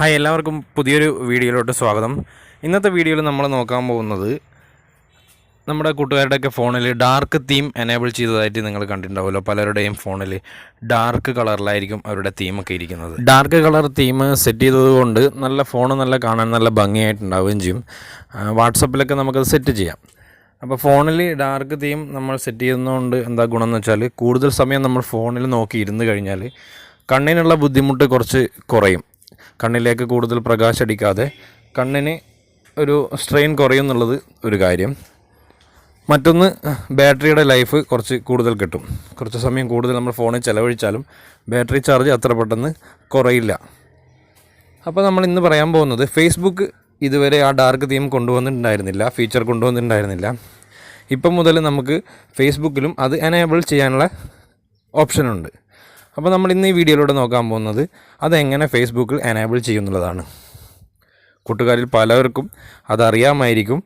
Hi എല്ലാവർക്കും പുതിയൊരു വീഡിയോയിലോട്ട് സ്വാഗതം. ഇന്നത്തെ വീഡിയോയിൽ നമ്മൾ നോക്കാൻ പോകുന്നത് നമ്മുടെ കൂട്ടുകാരുടെയൊക്കെ ഫോണിൽ ഡാർക്ക് തീം എനേബിൾ ചെയ്തതായിട്ട് നിങ്ങൾ കണ്ടിട്ടുണ്ടാവുമല്ലോ. പലരുടെയും ഫോണിൽ ഡാർക്ക് കളറിലായിരിക്കും അവരുടെ തീമൊക്കെ ഇരിക്കുന്നത്. ഡാർക്ക് കളർ തീം സെറ്റ് ചെയ്തതുകൊണ്ട് നല്ല ഫോൺ നല്ല കാണാൻ നല്ല ഭംഗിയായിട്ടുണ്ടാവുകയും ചെയ്യും. വാട്സപ്പിലൊക്കെ നമുക്കത് സെറ്റ് ചെയ്യാം. അപ്പോൾ ഫോണിൽ ഡാർക്ക് തീം നമ്മൾ സെറ്റ് ചെയ്യുന്നതുകൊണ്ട് എന്താ ഗുണം എന്ന് വെച്ചാൽ കൂടുതൽ സമയം നമ്മൾ ഫോണിൽ നോക്കി ഇരുന്ന് കഴിഞ്ഞാൽ കണ്ണിനുള്ള ബുദ്ധിമുട്ട് കുറച്ച് കുറയും. കണ്ണിലേക്ക് കൂടുതൽ പ്രകാശം അടിക്കാതെ കണ്ണിന് ഒരു സ്ട്രെയിൻ കുറയും എന്നുള്ളത് ഒരു കാര്യം. മറ്റൊന്ന് ബാറ്ററിയുടെ ലൈഫ് കുറച്ച് കൂടുതൽ കിട്ടും. കുറച്ച് സമയം കൂടുതൽ നമ്മൾ ഫോണിൽ ചിലവഴിച്ചാലും ബാറ്ററി ചാർജ് അത്ര പെട്ടെന്ന് കുറയില്ല. അപ്പോൾ നമ്മൾ ഇന്ന് പറയാൻ പോകുന്നത് ഫേസ്ബുക്ക് ഇതുവരെ ആ ഡാർക്ക് തീം കൊണ്ടുവന്നിട്ടുണ്ടായിരുന്നില്ല ഫീച്ചർ കൊണ്ടുവന്നിട്ടുണ്ടായിരുന്നില്ല. ഇപ്പം മുതൽ നമുക്ക് ഫേസ്ബുക്കിലും അത് എനേബിൾ ചെയ്യാനുള്ള ഓപ്ഷനുണ്ട് അപ്പോൾ നമ്മൾ ഇന്ന് ഈ വീഡിയോയിലൂടെ നോക്കാൻ പോകുന്നത് അതെങ്ങനെ ഫേസ്ബുക്കിൽ എനേബിൾ ചെയ്യുന്നുള്ളതാണ്. കൂട്ടുകാരിൽ പലവർക്കും അതറിയാമായിരിക്കും.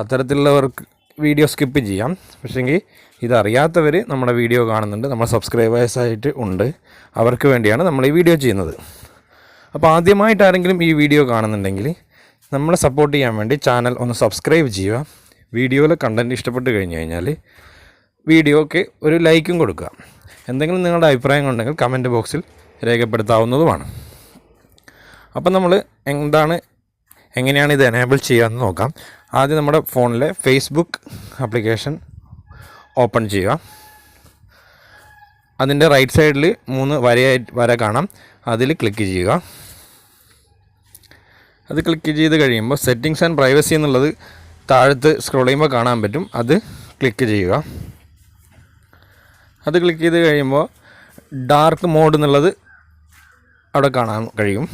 അത്തരത്തിലുള്ളവർക്ക് വീഡിയോ സ്കിപ്പ് ചെയ്യാം. പക്ഷേങ്കിൽ ഇതറിയാത്തവർ നമ്മുടെ വീഡിയോ കാണുന്നുണ്ട്. നമ്മുടെ സബ്സ്ക്രൈബേഴ്സായിട്ട് ഉണ്ട്. അവർക്ക് വേണ്ടിയാണ് നമ്മൾ ഈ വീഡിയോ ചെയ്യുന്നത്. അപ്പോൾ ആദ്യമായിട്ട് ആരെങ്കിലും ഈ വീഡിയോ കാണുന്നുണ്ടെങ്കിൽ നമ്മളെ സപ്പോർട്ട് ചെയ്യാൻ വേണ്ടി ചാനൽ ഒന്ന് സബ്സ്ക്രൈബ് ചെയ്യുക. വീഡിയോയിലെ കണ്ടന്റ് ഇഷ്ടപ്പെട്ട് കഴിഞ്ഞ് കഴിഞ്ഞാൽ വീഡിയോക്ക് ഒരു ലൈക്കും കൊടുക്കുക. എന്തെങ്കിലും നിങ്ങളുടെ അഭിപ്രായങ്ങൾ ഉണ്ടെങ്കിൽ കമന്റ് ബോക്സിൽ രേഖപ്പെടുത്താവുന്നതുമാണ്. അപ്പം നമ്മൾ എന്താണ് എങ്ങനെയാണ് ഇത് എനേബിൾ ചെയ്യാമെന്ന് നോക്കാം. ആദ്യം നമ്മുടെ ഫോണിലെ ഫേസ്ബുക്ക് ആപ്ലിക്കേഷൻ ഓപ്പൺ ചെയ്യുക. അതിന്റെ റൈറ്റ് സൈഡിൽ മൂന്ന് വരയായി വര കാണാം. അതിൽ ക്ലിക്ക് ചെയ്യുക. അത് ക്ലിക്ക് ചെയ്ത് കഴിയുമ്പോൾ സെറ്റിങ്സ് ആൻഡ് പ്രൈവസി എന്നുള്ളത് താഴത്ത് സ്ക്രോൾ ചെയ്യുമ്പോൾ കാണാൻ പറ്റും. അത് ക്ലിക്ക് ചെയ്യുക. അത് ക്ലിക്ക് ചെയ്ത് കഴിയുമ്പോൾ ഡാർക്ക് മോഡ് എന്നുള്ളത് അവിടെ കാണാൻ കഴിയും.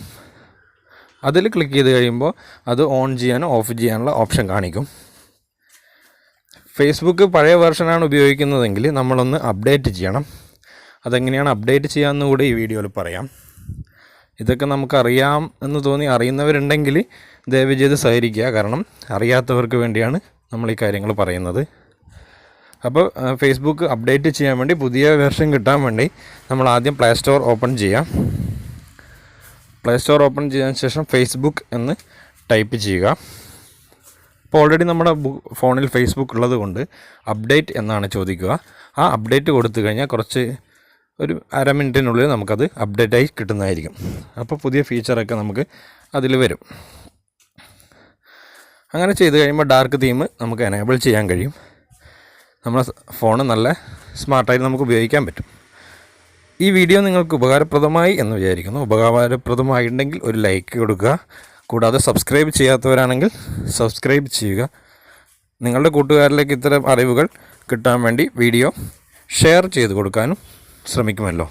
അതിൽ ക്ലിക്ക് ചെയ്ത് കഴിയുമ്പോൾ അത് ഓൺ ചെയ്യാനോ ഓഫ് ചെയ്യാനുള്ള ഓപ്ഷൻ കാണിക്കും. ഫേസ്ബുക്ക് പഴയ വെർഷനാണ് ഉപയോഗിക്കുന്നതെങ്കിൽ നമ്മളൊന്ന് അപ്ഡേറ്റ് ചെയ്യണം. അതെങ്ങനെയാണ് അപ്ഡേറ്റ് ചെയ്യാമെന്ന് കൂടി ഈ വീഡിയോയിൽ പറയാം. ഇതൊക്കെ നമുക്കറിയാം എന്ന് തോന്നി അറിയുന്നവരുണ്ടെങ്കിൽ ദയവ് ചെയ്ത് സഹകരിക്കുക. കാരണം അറിയാത്തവർക്ക് വേണ്ടിയാണ് നമ്മൾ ഈ കാര്യങ്ങൾ പറയുന്നത്. അപ്പോൾ ഫേസ്ബുക്ക് അപ്ഡേറ്റ് ചെയ്യാൻ വേണ്ടി പുതിയ വെർഷൻ കിട്ടാൻ വേണ്ടി നമ്മൾ ആദ്യം പ്ലേ സ്റ്റോർ ഓപ്പൺ ചെയ്യാം. പ്ലേ സ്റ്റോർ ഓപ്പൺ ചെയ്തതിന് ശേഷം ഫേസ്ബുക്ക് എന്ന് ടൈപ്പ് ചെയ്യുക. അപ്പോൾ ഓൾറെഡി നമ്മുടെ ഫോണിൽ ഫേസ്ബുക്ക് ഉള്ളത് കൊണ്ട് അപ്ഡേറ്റ് എന്നാണ് ചോദിക്കുക. ആ അപ്ഡേറ്റ് കൊടുത്തു കഴിഞ്ഞാൽ കുറച്ച് ഒരു അര മിനിറ്റിനുള്ളിൽ നമുക്കത് അപ്ഡേറ്റായി കിട്ടുന്നതായിരിക്കും. അപ്പോൾ പുതിയ ഫീച്ചറൊക്കെ നമുക്ക് അതിൽ വരും. അങ്ങനെ ചെയ്ത് കഴിയുമ്പോൾ ഡാർക്ക് തീം നമുക്ക് എനേബിൾ ചെയ്യാൻ കഴിയും. നമ്മുടെ ഫോൺ നല്ല സ്മാർട്ടായിട്ട് നമുക്ക് ഉപയോഗിക്കാൻ പറ്റും. ഈ വീഡിയോ നിങ്ങൾക്ക് ഉപകാരപ്രദമായി എന്ന് വിചാരിക്കുന്നു. ഉപകാരപ്രദമായിട്ടുണ്ടെങ്കിൽ ഒരു ലൈക്ക് കൊടുക്കുക. കൂടാതെ സബ്സ്ക്രൈബ് ചെയ്യാത്തവരാണെങ്കിൽ സബ്സ്ക്രൈബ് ചെയ്യുക. നിങ്ങളുടെ കൂട്ടുകാരിലേക്ക് ഇത്തരം അറിവുകൾ കിട്ടാൻ വേണ്ടി വീഡിയോ ഷെയർ ചെയ്ത് കൊടുക്കാനും ശ്രമിക്കുമല്ലോ.